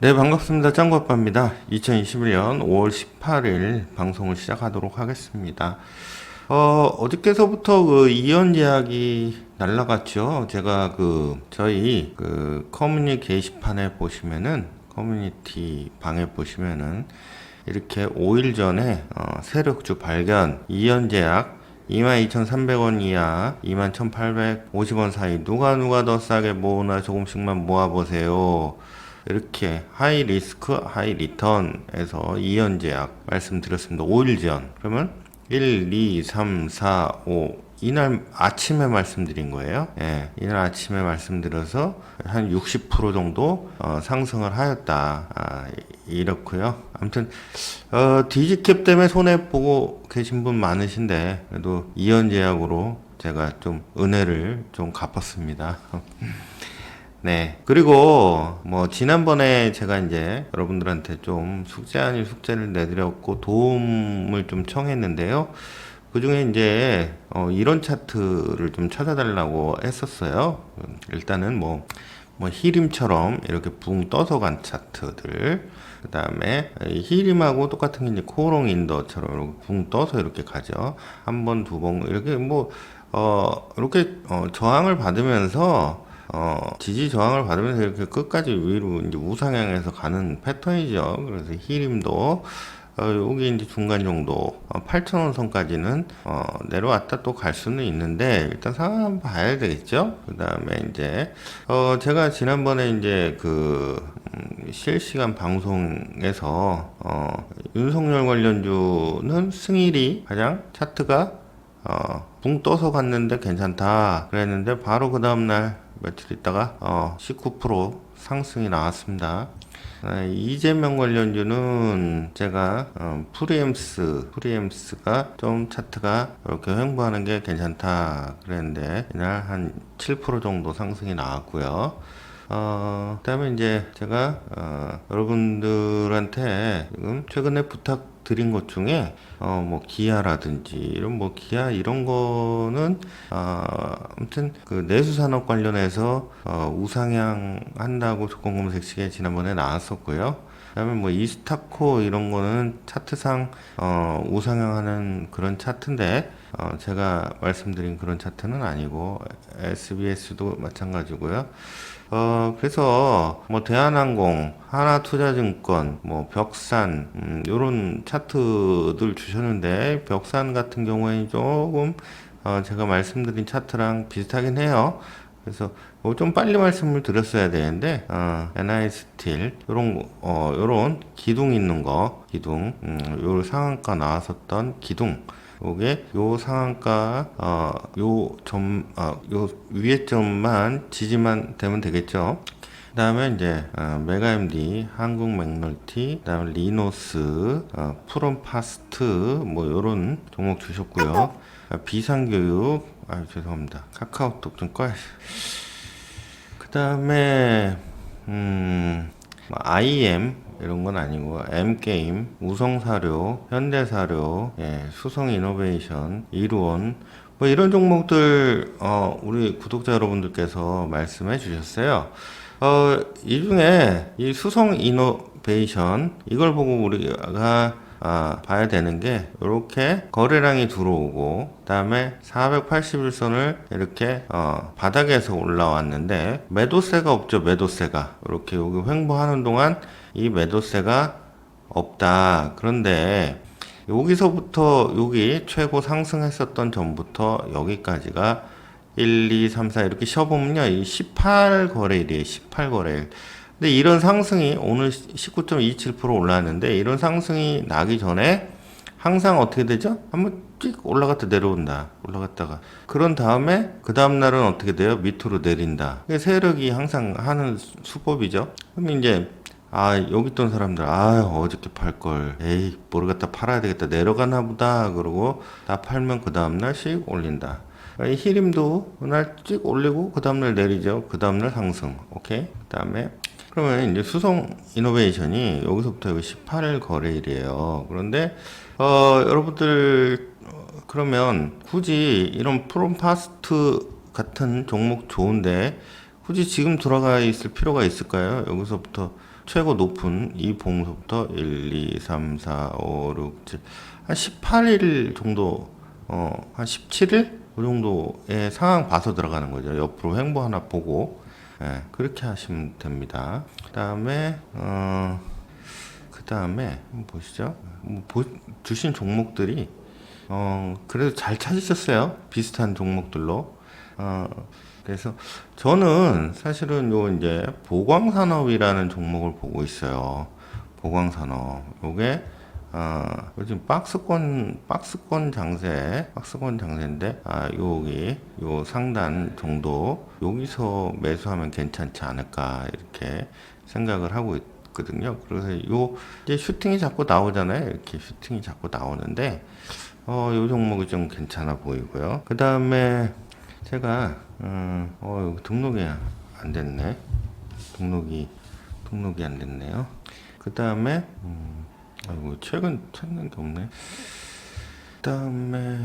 네, 반갑습니다. 짱구아빠입니다. 2021년 5월 18일 방송을 시작하도록 하겠습니다. 어, 어저께서부터 그 이연 예약이 날라갔죠. 제가 그, 저희 그 커뮤니 게시판에 보시면은, 커뮤니티 방에 보시면은, 이렇게 5일 전에, 어, 세력주 발견, 이연 예약, 22,300원 이하, 21,850원 사이 누가 누가 더 싸게 모으나 조금씩만 모아보세요. 이렇게 하이 리스크 하이 리턴에서 이연 제약 말씀드렸습니다. 5일 전. 그러면 1, 2, 3, 4, 5 이날 아침에 말씀드린 거예요. 예, 이날 아침에 말씀드려서 한 60% 정도 어, 상승을 하였다. 아, 이렇고요. 아무튼 어, 디지캡 때문에 손해 보고 계신 분 많으신데 그래도 이연 제약으로 제가 좀 은혜를 좀 갚았습니다. 네. 그리고 뭐 지난번에 제가 이제 여러분들한테 좀 숙제 아닌 숙제를 내드렸고 도움을 좀 청했는데요. 그 중에 이제 어 이런 차트를 좀 찾아달라고 했었어요. 일단은 뭐, 뭐 히림처럼 이렇게 붕 떠서 간 차트들. 그 다음에 히림하고 똑같은 게 이제 코롱 인더처럼 이렇게 붕 떠서 이렇게 가죠. 한 번, 두 번, 이렇게 뭐, 어, 이렇게 어, 저항을 받으면서 어, 지지 저항을 받으면서 이렇게 끝까지 위로 이제 우상향해서 가는 패턴이죠. 그래서 히림도 어, 여기 이제 중간 정도 어, 8,000원 선까지는 어, 내려왔다 또 갈 수는 있는데 일단 상황 한번 봐야 되겠죠. 그 다음에 이제 어, 제가 지난번에 이제 그 음, 실시간 방송에서 어, 윤석열 관련주는 승일이 가장 차트가 어, 붕 떠서 갔는데 괜찮다 그랬는데 바로 그 다음날 며칠 있다가 어, 19% 상승이 나왔습니다. 아, 이재명 관련주는 제가 어, 프리엠스 프리엠스가 좀 차트가 이렇게 횡보하는 게 괜찮다 그랬는데 이날 한 7% 정도 상승이 나왔고요. 어, 그다음에 이제 제가 어, 여러분들한테 지금 최근에 부탁 드린 것 중에 어, 뭐 기아라든지 이런 뭐 기아 이런 거는 어, 아무튼 그 내수 산업 관련해서 어, 우상향 한다고 조건 검색 시에 지난번에 나왔었고요. 그다음에 뭐 이스타코 이런 거는 차트상 어, 우상향하는 그런 차트인데 어, 제가 말씀드린 그런 차트는 아니고 SBS도 마찬가지고요. 어, 그래서 뭐 대한항공, 하나투자증권, 뭐 벽산 음, 요런 차트들 주셨는데 벽산 같은 경우에는 조금 어, 제가 말씀드린 차트랑 비슷하긴 해요. 그래서 뭐 좀 빨리 말씀을 드렸어야 되는데 어, NI 스틸 요런 거, 어 요런 기둥 있는 거 기둥 음, 요 상한가 나왔었던 기둥 요게 요 상한가 어 요점어요 위에 점만 지지만 되면 되겠죠. 그다음에 이제 어, 메가MD, 한국맥널티, 그다음에 리노스, 어, 프롬파스트 뭐 요런 종목 주셨고요. 아, 비상교육, 아 죄송합니다. 카카오톡 좀 꺼야. 그다음에 음뭐 IM 이런 건 아니고 M게임, 우성사료, 현대사료, 예, 수성이노베이션, 이루원 뭐 이런 종목들 어, 우리 구독자 여러분들께서 말씀해 주셨어요. 어, 이 중에 이 수성이노베이션 이걸 보고 우리가 아, 봐야 되는 게 이렇게 거래량이 들어오고 그다음에 481선을 이렇게 어, 바닥에서 올라왔는데 매도세가 없죠 매도세가 이렇게 여기 횡보하는 동안 이 매도세가 없다 그런데 여기서부터 여기 최고 상승했었던 전부터 여기까지가 1, 2, 3, 4 이렇게 쉬어보면요. 이 18거래일이에요. 18거래일. 근데 이런 상승이 오늘 19.27% 올랐는데 이런 상승이 나기 전에 항상 어떻게 되죠? 한번 찍 올라갔다 내려온다. 올라갔다가. 그런 다음에 그 다음날은 어떻게 돼요? 밑으로 내린다. 세력이 항상 하는 수- 수법이죠. 그럼 이제 아 여기 있던 사람들 아 어저께 팔걸 에이 모르겠다 팔아야 되겠다 내려가나 보다 그러고 다 팔면 그 다음날 씩 올린다 이 히림도 그날 찍 올리고 그 다음날 내리죠 그 다음날 상승 오케이 그 다음에 그러면 이제 수성 이노베이션이 여기서부터 여기 18일 거래일이에요 그런데 어 여러분들 어, 그러면 굳이 이런 프롬파스트 같은 종목 좋은데 굳이 지금 들어가 있을 필요가 있을까요 여기서부터 최고 높은 이 봉서부터 1, 2, 3, 4, 5, 6, 7, 한 18일 정도, 어, 한 17일? 그 정도의 상황 봐서 들어가는 거죠. 옆으로 횡보 하나 보고, 예, 그렇게 하시면 됩니다. 그 다음에, 어, 그 다음에, 보시죠. 뭐 보- 주신 종목들이, 어, 그래도 잘 찾으셨어요. 비슷한 종목들로. 어, 그래서 저는 사실은 요 이제 보광산업이라는 종목을 보고 있어요. 보광산업. 요게 어, 요즘 박스권 박스권 장세, 박스권 장세인데 아, 여기 요 상단 정도 여기서 매수하면 괜찮지 않을까 이렇게 생각을 하고 있거든요. 그래서 요 이제 슈팅이 자꾸 나오잖아요. 이렇게 슈팅이 자꾸 나오는데 어, 요 종목이 좀 괜찮아 보이고요. 그 다음에 제가 음, 어, 등록이 안 됐네. 등록이 등록이 안 됐네요. 그 다음에 음, 아이고 최근 찾는 게 없네. 그 다음에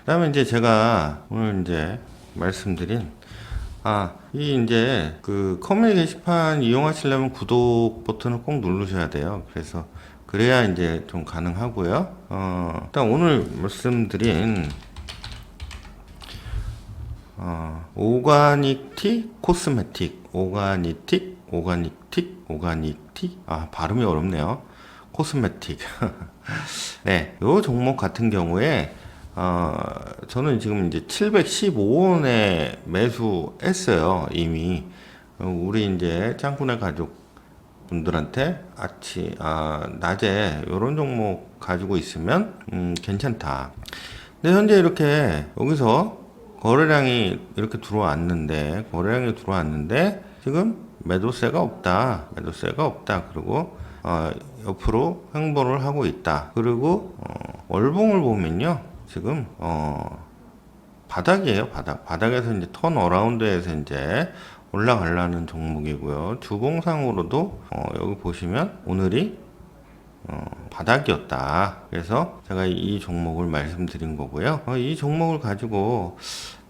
그다음에 이제 제가 오늘 이제 말씀드린 아, 이 이제 그 커뮤니티 게시판 이용하시려면 구독 버튼을 꼭 누르셔야 돼요. 그래서 그래야 이제 좀 가능하고요. 어, 일단 오늘 말씀드린 어, 오가닉 티 코스메틱 오가닉 틱 오가닉 틱 오가닉 티 아, 발음이 어렵네요. 코스메틱. 네, 요 종목 같은 경우에 어, 저는 지금 이제 715원에 매수했어요, 이미. 어, 우리 이제 짱구네 가족 분들한테 아치, 아, 낮에 요런 종목 가지고 있으면, 음, 괜찮다. 근데 현재 이렇게 여기서 거래량이 이렇게 들어왔는데, 거래량이 들어왔는데, 지금 매도세가 없다. 매도세가 없다. 그리고, 어, 옆으로 횡보를 하고 있다. 그리고, 어, 월봉을 보면요. 지금, 어, 바닥이에요, 바닥. 바닥에서 이제 턴 어라운드에서 이제 올라가려는 종목이고요. 주봉상으로도 어, 여기 보시면 오늘이 어, 바닥이었다. 그래서 제가 이 종목을 말씀드린 거고요. 어, 이 종목을 가지고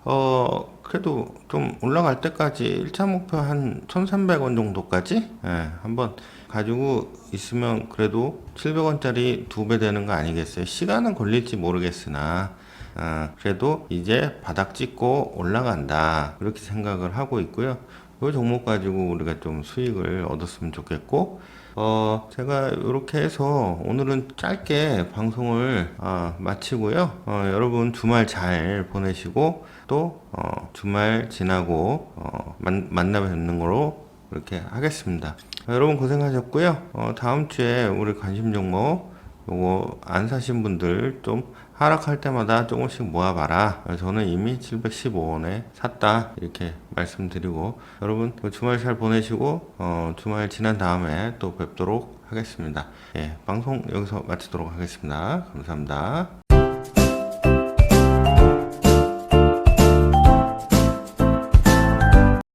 어 그래도 좀 올라갈 때까지 1차 목표 한 1,300원 정도까지 예, 한번 가지고 있으면 그래도 700원짜리 두 배 되는 거 아니겠어요? 시간은 걸릴지 모르겠으나 아, 그래도 이제 바닥 찍고 올라간다 그렇게 생각을 하고 있고요. 이 종목 가지고 우리가 좀 수익을 얻었으면 좋겠고 어 제가 이렇게 해서 오늘은 짧게 방송을 아, 마치고요. 어, 여러분 주말 잘 보내시고 또 어, 주말 지나고 어, 만, 만나 뵙는 거로 그렇게 하겠습니다. 어, 여러분 고생하셨고요. 어, 다음 주에 우리 관심 종목 요거 안 사신 분들 좀 하락할 때마다 조금씩 모아봐라. 저는 이미 715원에 샀다. 이렇게 말씀드리고, 여러분, 주말 잘 보내시고, 어, 주말 지난 다음에 또 뵙도록 하겠습니다. 예, 방송 여기서 마치도록 하겠습니다. 감사합니다.